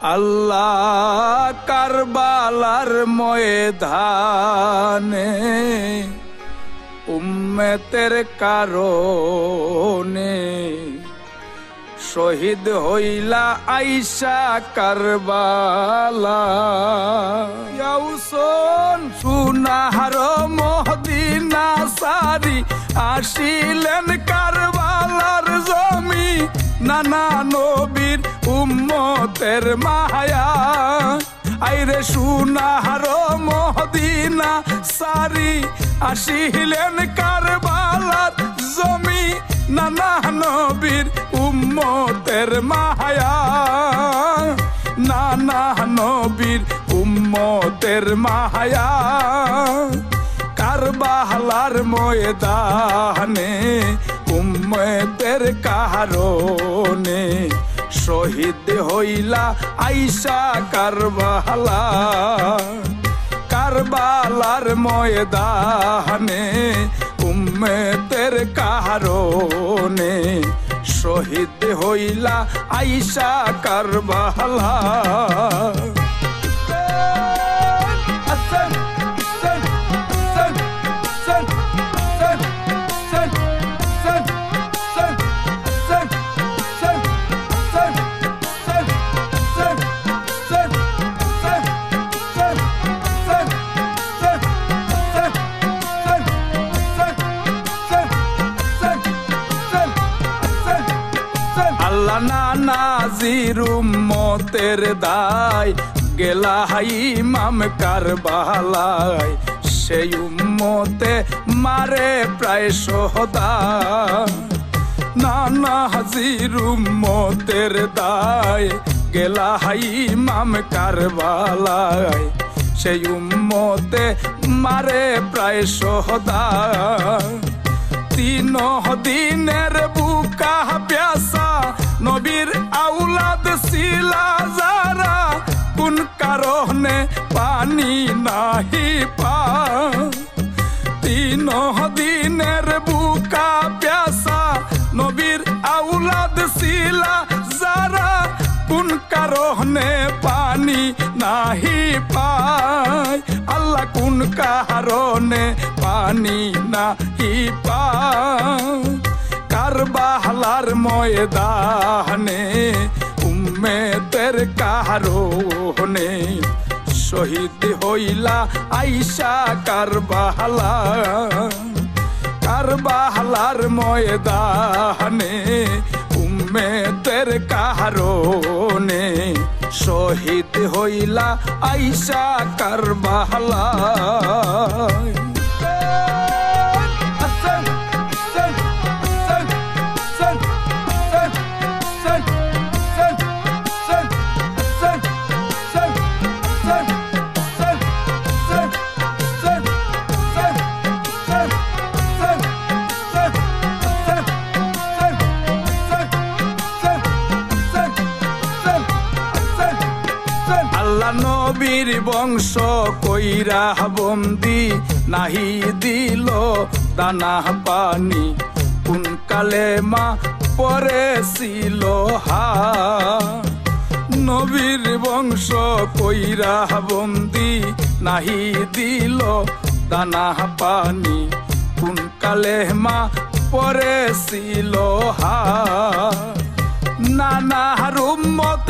আল্লাহ কারবালার ময়দানে উম্মেতের কারণে শহীদ হইলা আইসা কারবালা। সুনাহার মহদিনা সারি আসিলেন জমি নানা নবীর উম্মতের মায়া। আইরে সুনাহার মহদিনা, সারি আসিলেন কারবালার জমি। নানা নবীর উম্মতের মায়া। নানা নবীর উম্মতের মায়া। কারবালার ময়দানে উম্মতের কারণে শহীদ হইলা আইসা কারবালা। কারবালার ময়দানে উম্মেতের কারণে শহীদ হইলা আইসা কারবালা। নাজির মতের দায়, গেলা হাই মাম কারবালায়। সেই উম্মতে মারে প্রায় সহদা নানা হাজির উম্মতের দায়, গেলা হাই মাম কারবালায়। সেই উম্মতে মারে প্রায় সহদা তিন দিনের নাহি পা তিন দিনের বুকা প্যাসা, নবীর আউলাদ শিলা, যারা কোন কারণে পানি নাহি পায়? আল্লাহ কোন কারণে পানি নাহি পায়? কারবালার ময়দানে উম্মেতের কারণে শহীদ হইলা আইসা কারবাহালা কারবাহালার ময়দানে উম্মেদের কারণে শহীদ হইলা আইসা কারবালা নবীর বংশ কইরা বন্দি নাহি দিল দানা পানি। কোন কালে মা পরেছিল হা। নবীর বংশ কইরা বন্দি নাহি দিল দানা পানি। কোন কালে মা পরেছিল হা। নানা রুম্মত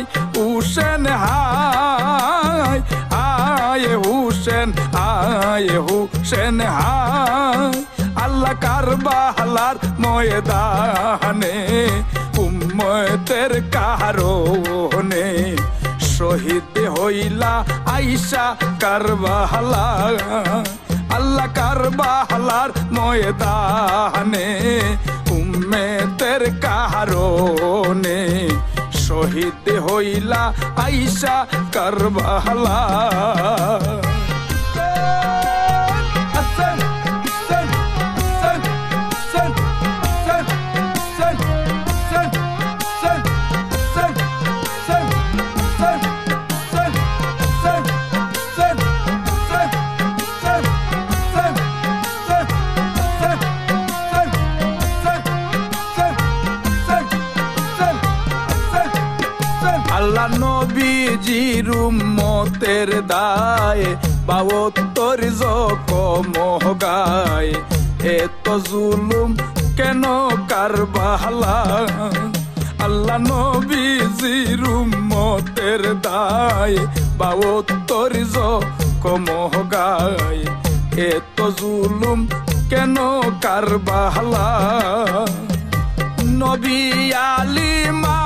আয় হুসেন হাই, আয় হুসেন আয় হুসেন হাই। আল্লাহ কারবালার ময়দানে, উম্মতের কারণে শহীদ হইলা আইসা কারবালা। আল্লাহ কারবালার ময়দানে, উম্মেতের কারণে শহীদ হইলা আইসা কারবালা। নবীজির উম্মতের দায় বাবত্তর জকমহ গায় এত জুলুম কেন কারবালা? আল্লাহ নবীজির উম্মতের দায় বাবত্তর জকমহ গায় এত জুলুম কেন কারবালা? নবী আলী মা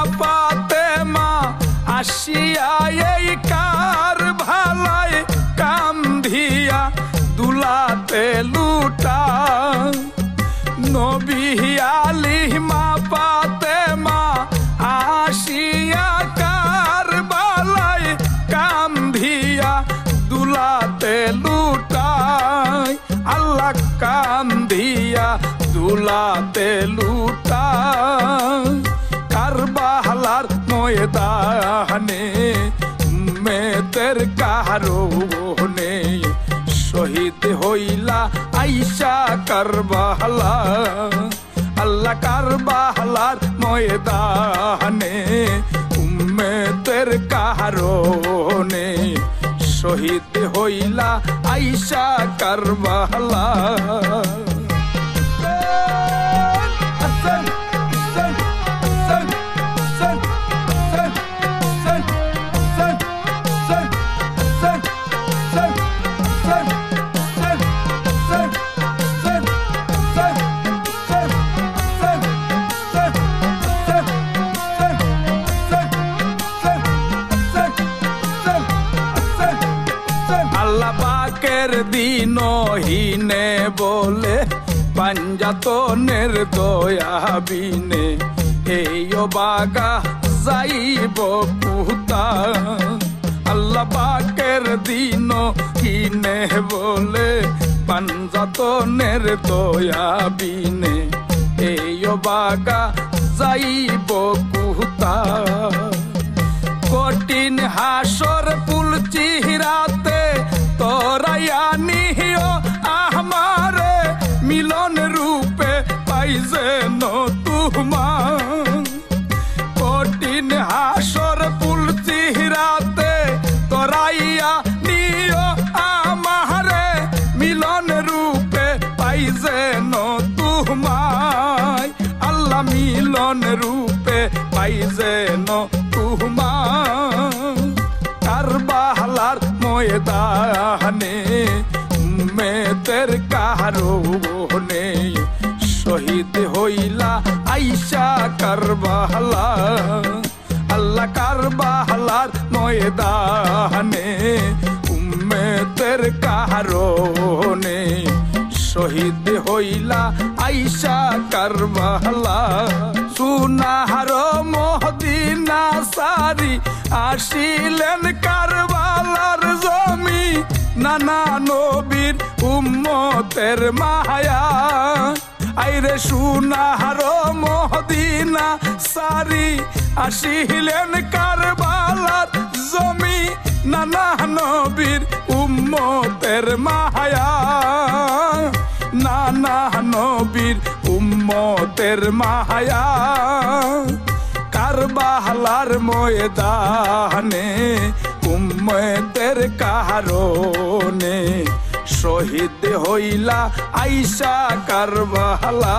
দুলাতে লুটা। নবী আলী মা পাতে মা আসিয়া কার বালায় কাম ধিয়া দুলাতে লুটায়। আল্লাহ কাম দিয়া দুলাতে লুটায়। কারবালার ময়দানে মেয়েদের কাহারো নেই। শহীদ হইলা আইসা কারবাহালা। আল্লাহ কারবাহালার ময়দানে উম্মেতের কাহারো নে শহীদ হইলা আইসা কারবালা বলে পাঞ্জাতনের দয়া বিনে এই বাগা যাইব কুতা আল্লাহ পাকের দিন কিনে বলে পাঞ্জাতনের দয়া বিনে এই বাগা যাইব কুতা কঠিন হাসর পুল চিহরাতে পাইছে তুমায় আল্লাহ মিলন রূপে পাইছে তুমায়। কারবালার ময়দানে মেতের কাহারো নেই শহীদ হইলা আইসা কারবালা। আল্লাহ কারবালার ময়দানে উম্মেতের নেই শহীদ হইলা আইসা কারবালা। সুনাহার মহদিনা সারি আসিলেন কারবালার জমি। নানা নবীর উম্মতের মায়া। আইরে সুনাহার মহদিনা সারি আসিলেন কারবালার জমি। নানা নবীর উম্মতের মায়া। নানা নবীর উম্মতের মায়া। কারবালার ময়দানে উম্মতের কারণে শহীদ হইলা আইসা কারবালা।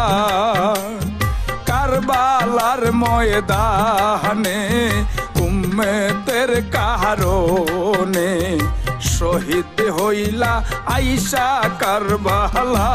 কারবালার ময়দানে উম্মতের কারণে শহীদ হইলা আইসা কারবালা।